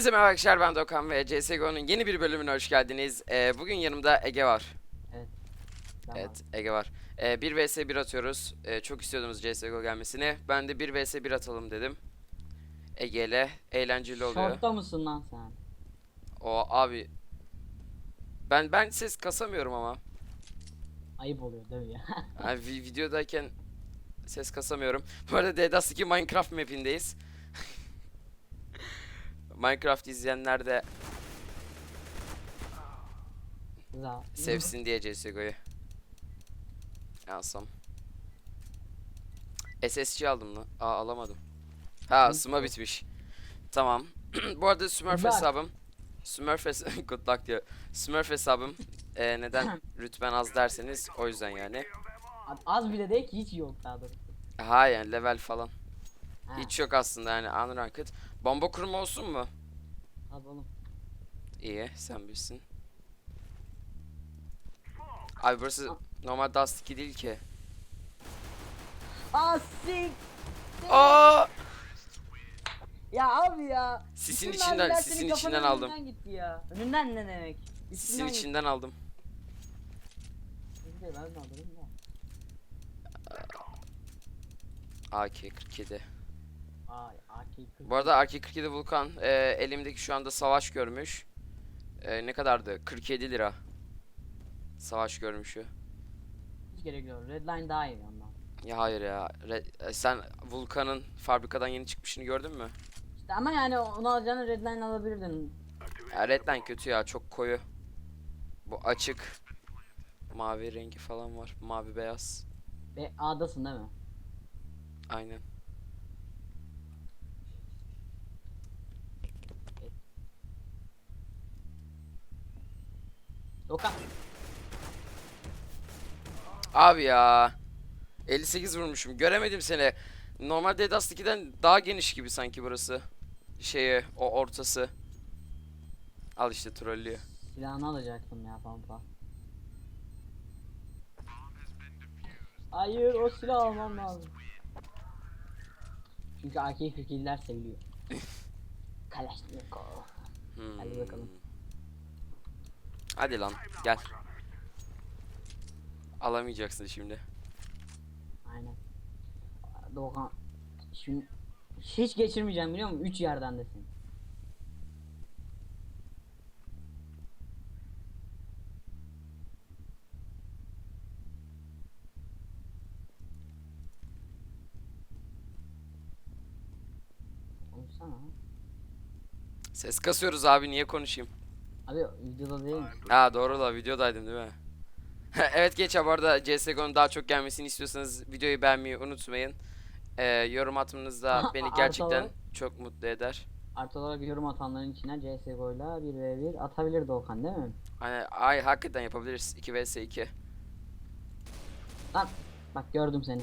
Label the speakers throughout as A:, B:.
A: Hepinize merhaba arkadaşlar ben Dokan ve CSGO'nun yeni bir bölümüne hoş geldiniz. Ee, bugün yanımda Ege var.
B: Tamam.
A: Evet Ege var. Ee, 1 vs 1 atıyoruz. Ee, çok istiyordunuz CSGO gelmesini. Ben de 1 vs 1 atalım dedim. Ege ile eğlenceli oluyor.
B: Şortta mısın lan sen?
A: O abi. Ben ben ses kasamıyorum ama.
B: Ayıp oluyor değil mi ya?
A: Yani vi- videodayken ses kasamıyorum. Bu arada DDoS 2 Minecraft map'indeyiz. Minecraft izleyenler de. Sevsin diye CSGO'yu. Alsam. SSC aldım lan. Aa alamadım. Ha ısınma bitmiş. Tamam. Bu arada Smurf hesabım. Smurf hes- Good luck diyor. Smurf hesabım. Ee, neden rütben az derseniz o yüzden yani.
B: Az bile değil ki hiç yok daha doğrusu.
A: Ha yani level falan. Hiç yok aslında yani unranked. Bomba kurma olsun mu?
B: Al oğlum.
A: İyi sen bilirsin. Abi burası normal Dust 2 değil ki.
B: Asik.
A: Aa!
B: Ya abi ya.
A: Sisin
B: Bütün
A: içinden,
B: mermiler
A: sisin
B: kafanın
A: içinden aldım.
B: Önünden gitti ya. Önünden ne demek?
A: Sisin
B: Üstünden
A: içinden aldım.
B: gitti. Ben de alırım da.
A: AK-47.
B: Ay AK
A: Bu arada AK-47 Vulkan e, elimdeki şu anda savaş görmüş. E, ne kadardı? 47 lira. Savaş görmüşü.
B: hiç gerek yok. Redline daha iyi ondan.
A: Ya hayır ya. Re- e, sen Vulkan'ın fabrikadan yeni çıkmışını gördün mü?
B: İşte ama yani onu alacağını Redline alabilirdin.
A: Ya Redline kötü ya. Çok koyu. Bu açık. Mavi rengi falan var. Mavi beyaz.
B: Ve A'dasın değil mi?
A: Aynen.
B: Dokan.
A: Abi ya. 58 vurmuşum. Göremedim seni. Normal Dead 2'den daha geniş gibi sanki burası. Şeye, o ortası. Al işte trollüyor.
B: Silahını alacaktım ya pampa. Hayır o silah almam lazım. Çünkü AK-47'ler seviliyor. Kalashnikov.
A: Hmm.
B: Hadi bakalım.
A: Hadi lan gel. Alamayacaksın şimdi.
B: Aynen. Doğan. Şimdi hiç geçirmeyeceğim biliyor musun? 3 yerden desin.
A: Ses kasıyoruz abi niye konuşayım?
B: Abi videoda değil?
A: Ha doğru la videodaydım değil mi? evet geç bu arada CSGO'nun daha çok gelmesini istiyorsanız videoyu beğenmeyi unutmayın. Ee, yorum atmanız da beni gerçekten
B: var.
A: çok mutlu eder.
B: Artı olarak yorum atanların içine CSGO'yla 1v1 atabilir Doğukan değil mi?
A: Hani ay hakikaten yapabiliriz 2 vs 2.
B: Lan bak gördüm seni.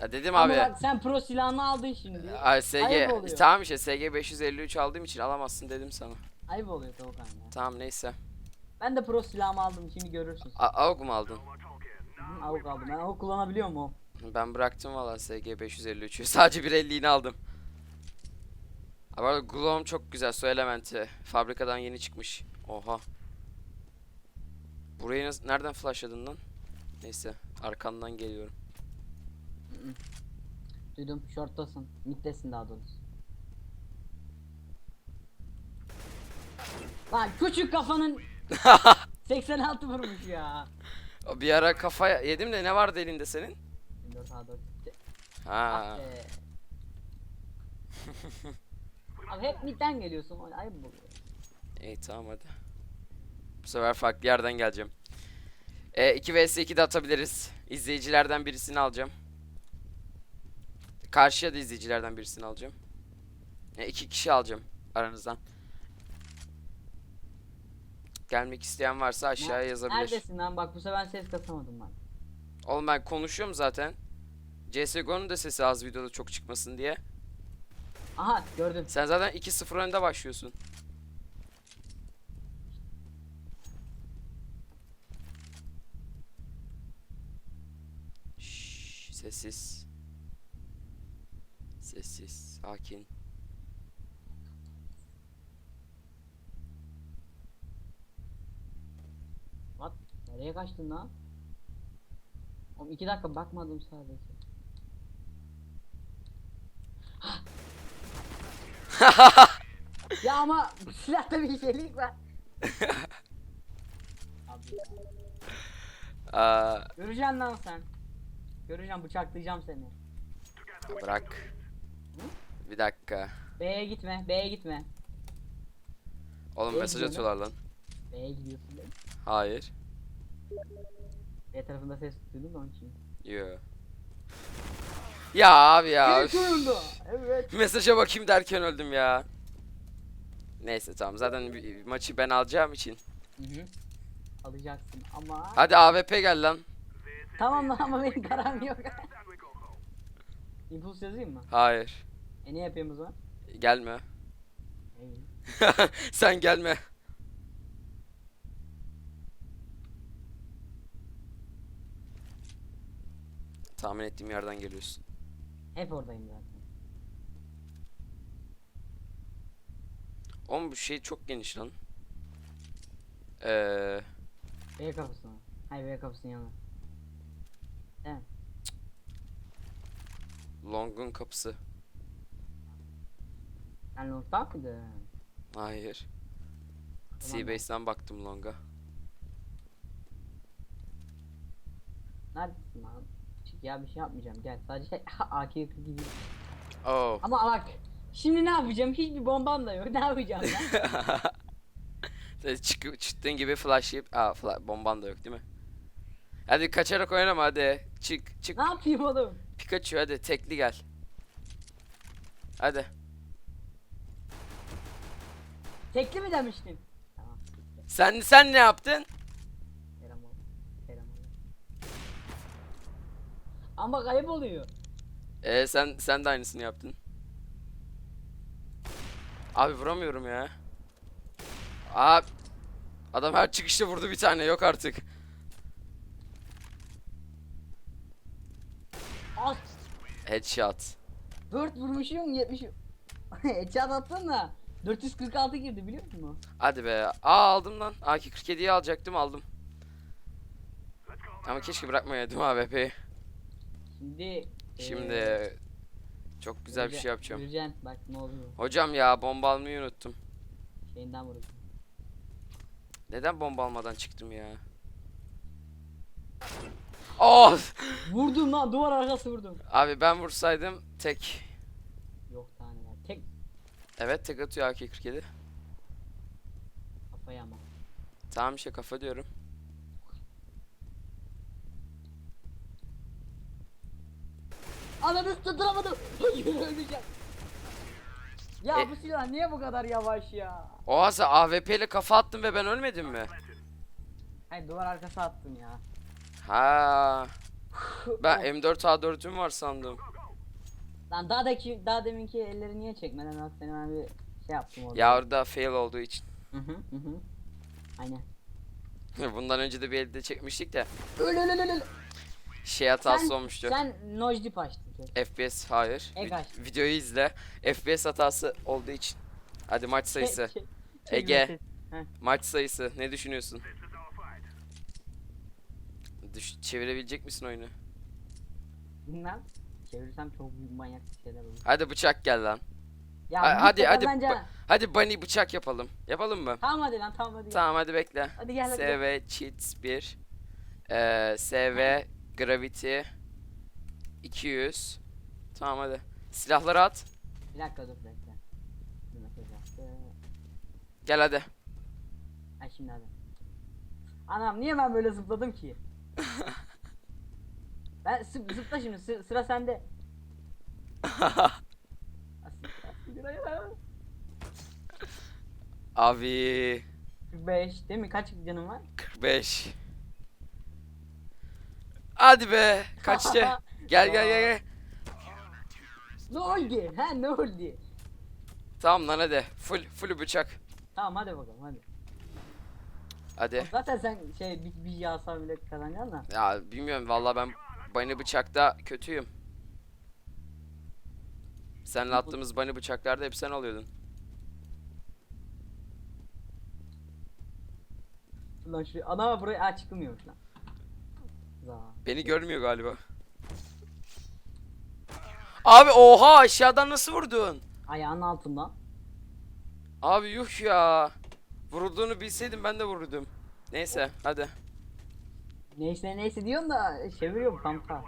A: Ya dedim
B: Ama
A: abi.
B: bak sen pro silahını aldın şimdi.
A: Ay SG tamam işte SG 553 aldığım için alamazsın dedim sana.
B: Ayıp oluyor Doğukan ya.
A: Tamam neyse.
B: Ben de pro silahımı aldım şimdi görürsün.
A: A AUG mu aldın?
B: Hı, Avuk aldım. Ben avuk kullanabiliyor mu?
A: Ben bıraktım valla SG 553'ü. Sadece bir 50'ini aldım. Bu arada Gloom çok güzel su elementi. Fabrikadan yeni çıkmış. Oha. Burayı nasıl, nereden flashladın lan? Neyse arkandan geliyorum.
B: Duydum shorttasın. Middesin daha doğrusu. Lan küçük kafanın 86 vurmuş ya.
A: O Bir ara kafaya yedim de ne vardı elinde senin?
B: 4 A4.
A: Ha.
B: Ah be. Abi hep midden geliyorsun. Ayıp oluyor.
A: İyi tamam hadi. Bu sefer farklı yerden geleceğim. E, 2 vs 2 de atabiliriz. İzleyicilerden birisini alacağım. Karşıya da izleyicilerden birisini alacağım. E, iki kişi alacağım aranızdan. Gelmek isteyen varsa aşağıya yazabilir.
B: Neredesin lan? Bak bu sefer ses kasamadım ben.
A: Oğlum ben konuşuyorum zaten. CSGO'nun da sesi az videoda çok çıkmasın diye.
B: Aha gördüm.
A: Sen zaten 2-0 önde başlıyorsun. Şşş, sessiz. Sessiz, sakin.
B: Nereye kaçtın lan? Oğlum iki dakika bakmadım sadece. ya ama silahta bir şeylik var.
A: Aa,
B: Göreceksin lan sen. Göreceğim bıçaklayacağım seni.
A: bırak. Bir dakika.
B: B'ye gitme, B'ye gitme.
A: Oğlum
B: Niye
A: mesaj atıyorlar lan.
B: B'ye gidiyorsun.
A: Hayır.
B: B tarafında ses duydum da onun için.
A: Yo. Ya abi ya.
B: Oyunda. Evet.
A: Mesaja bakayım derken öldüm ya. Neyse tamam zaten bir- maçı ben alacağım için.
B: Hı hı. Alacaksın ama.
A: Hadi AWP gel lan.
B: Tamam lan ama benim param yok. İmpuls yazayım mı?
A: Hayır.
B: E ne yapayım o zaman?
A: Gelme.
B: İyi.
A: Sen gelme. Tahmin ettiğim yerden geliyorsun.
B: Hep oradayım zaten.
A: Oğlum bu şey çok geniş lan. Eee
B: B kapısı mı? Hayır B kapısının yanı. Değil mi?
A: Long'un kapısı.
B: Sen long'da mıydın?
A: Hayır.
B: Ulan
A: Seabase'den baktım Long'a.
B: Neredesin lan? Ya bir şey yapmayacağım gel sadece AK gibi.
A: Oh.
B: Ama bak şimdi ne yapacağım hiçbir bombam da yok ne yapacağım?
A: Sen çık, çıktığın gibi flashlayıp aa fla bomban da yok değil mi? Hadi kaçarak oynama hadi. Çık çık
B: ne yapayım oğlum?
A: Pikachu hadi tekli gel. Hadi.
B: Tekli mi demiştin?
A: Sen sen ne yaptın?
B: Selam oğlum. Selam oğlum. Ama kayıp oluyor.
A: Ee sen sen de aynısını yaptın. Abi vuramıyorum ya. Abi Adam her çıkışta vurdu bir tane yok artık.
B: Az.
A: Headshot.
B: 4 vurmuşum 70. Headshot attın da 446 girdi biliyor musun?
A: Hadi be. Aa aldım lan. AK-47'yi alacaktım aldım. Ama keşke bırakmayaydım AWP'yi.
B: Şimdi
A: Şimdi çok güzel bir şey yapacağım.
B: Göreceksin bak ne oluyor.
A: Hocam ya bomba almayı unuttum.
B: Şeyinden vurdu.
A: Neden bomba almadan çıktım ya? Of!
B: Vurdum lan duvar arkası vurdum.
A: Abi ben vursaydım tek.
B: Yok taneler. Tek
A: Evet tek atıyor AK-47.
B: kafaya ama.
A: Tamam işte kafa diyorum.
B: Ananı tutturamadım. Hayır öleceğim. Ya
A: E-
B: bu silah niye bu kadar yavaş ya?
A: Sen AWP ile kafa attın ve ben ölmedim mi?
B: Hayır duvar arkası attım ya.
A: Ha. Ben M4A4'üm var sandım.
B: Lan daha da ki daha deminki elleri niye çekmeden bak seni ben bir şey yaptım orada.
A: Ya orada fail olduğu için.
B: Hı hı hı hı. Aynen.
A: Bundan önce de bir elde çekmiştik de
B: öl öl öl, öl.
A: Şey hatası
B: Sen-
A: olmuştu.
B: Sen nojdip açtın.
A: FPS hayır.
B: Ek
A: Vi-
B: aç.
A: videoyu izle. FPS hatası olduğu için. Hadi maç sayısı. Ege.
B: Heh.
A: Maç sayısı ne düşünüyorsun? Düş çevirebilecek misin oyunu?
B: Bilmem. Çevirirsem çok büyük manyak bir şeyler olur.
A: Hadi bıçak gel lan.
B: Ya
A: Ha- hadi hadi
B: bence-
A: ba- hadi bunny bıçak yapalım. Yapalım mı?
B: Tamam hadi lan tamam hadi.
A: Tamam hadi bekle.
B: Hadi gel hadi.
A: SV cheats 1 ee, SV gravity 200 Tamam hadi. Silahları at.
B: Bir dakika dur. Bir mesaj attı.
A: Gel hadi.
B: Ay şimdi hadi. Anam niye ben böyle zıpladım ki? ben zıp- zıpla şimdi sı- sıra sende.
A: Abi
B: 45 değil mi? Kaç canın var?
A: 45 Hadi be. Kaçtı. Gel gel gel gel.
B: Ne oldu? Ha ne oldu?
A: Tamam lan hadi. Full full bıçak.
B: Tamam hadi bakalım hadi.
A: Hadi.
B: Zaten sen şey bir, bir yağsal bile kazanacaksın da.
A: Ya bilmiyorum vallahi ben bunny bıçakta kötüyüm. Seninle attığımız bunny bıçaklarda hep sen alıyordun.
B: Lan şu ana buraya Aa, lan.
A: Beni görmüyor galiba. Abi oha aşağıdan nasıl vurdun?
B: Ayağının altından.
A: Abi yuh ya. Vurulduğunu bilseydim ben de vururdum. Neyse hadi.
B: Neyse neyse diyorsun da çeviriyorum kanka.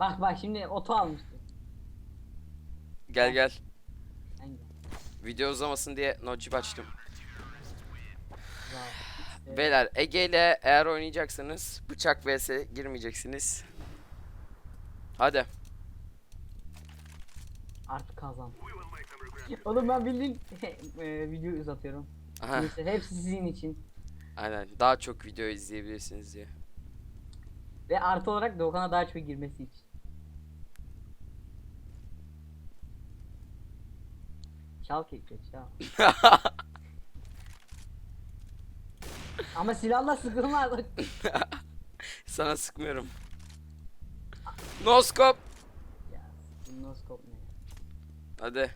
B: bak bak şimdi oto almıştı.
A: Gel gel. Video uzamasın diye notchip açtım.
B: Za.
A: Beyler Ege ile eğer oynayacaksanız bıçak vs girmeyeceksiniz. Hadi.
B: artık kazan. Oğlum ben bildiğin e, videoyu uzatıyorum.
A: Aha,
B: Neyse hepsi sizin için.
A: aynen. Daha çok video izleyebilirsiniz diye.
B: Ve artı olarak Doğukan'a daha çok girmesi için. Çal kekle çal. Ama silahla sıkılmaz.
A: Sana sıkmıyorum. No scope.
B: ya noskop ne?
A: Hadi.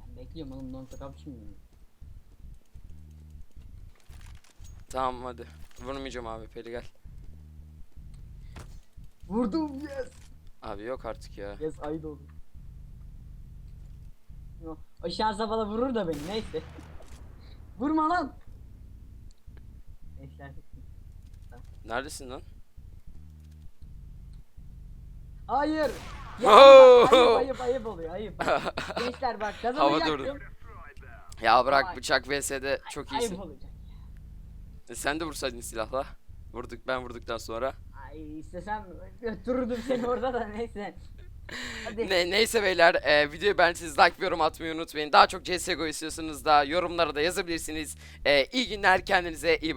B: Ben bekliyorum oğlum non-stop şimdi.
A: Tamam hadi. Vurmayacağım abi Peli gel.
B: Vurdum yes.
A: Abi yok artık ya.
B: Yes ayıp oldu. O şansa bana vurur da beni neyse. Vurma lan.
A: Neredesin lan?
B: Hayır. Ya
A: Oh!
B: ayıp ayıp ayıp oluyor ayıp. Gençler bak
A: Hava
B: kazanacaktım.
A: durdu. Ya bırak bıçak vs'de çok
B: Ayıp
A: iyisin.
B: olacak.
A: E, Sen de vursaydın silahla. Vurduk ben vurduktan sonra.
B: Ay istesem götürürdüm seni orada da neyse. Hadi.
A: Ne, neyse beyler e, videoyu beğendiyseniz like ve yorum atmayı unutmayın. Daha çok CSGO istiyorsanız da yorumlara da yazabilirsiniz. E, iyi günler kendinize iyi bakın.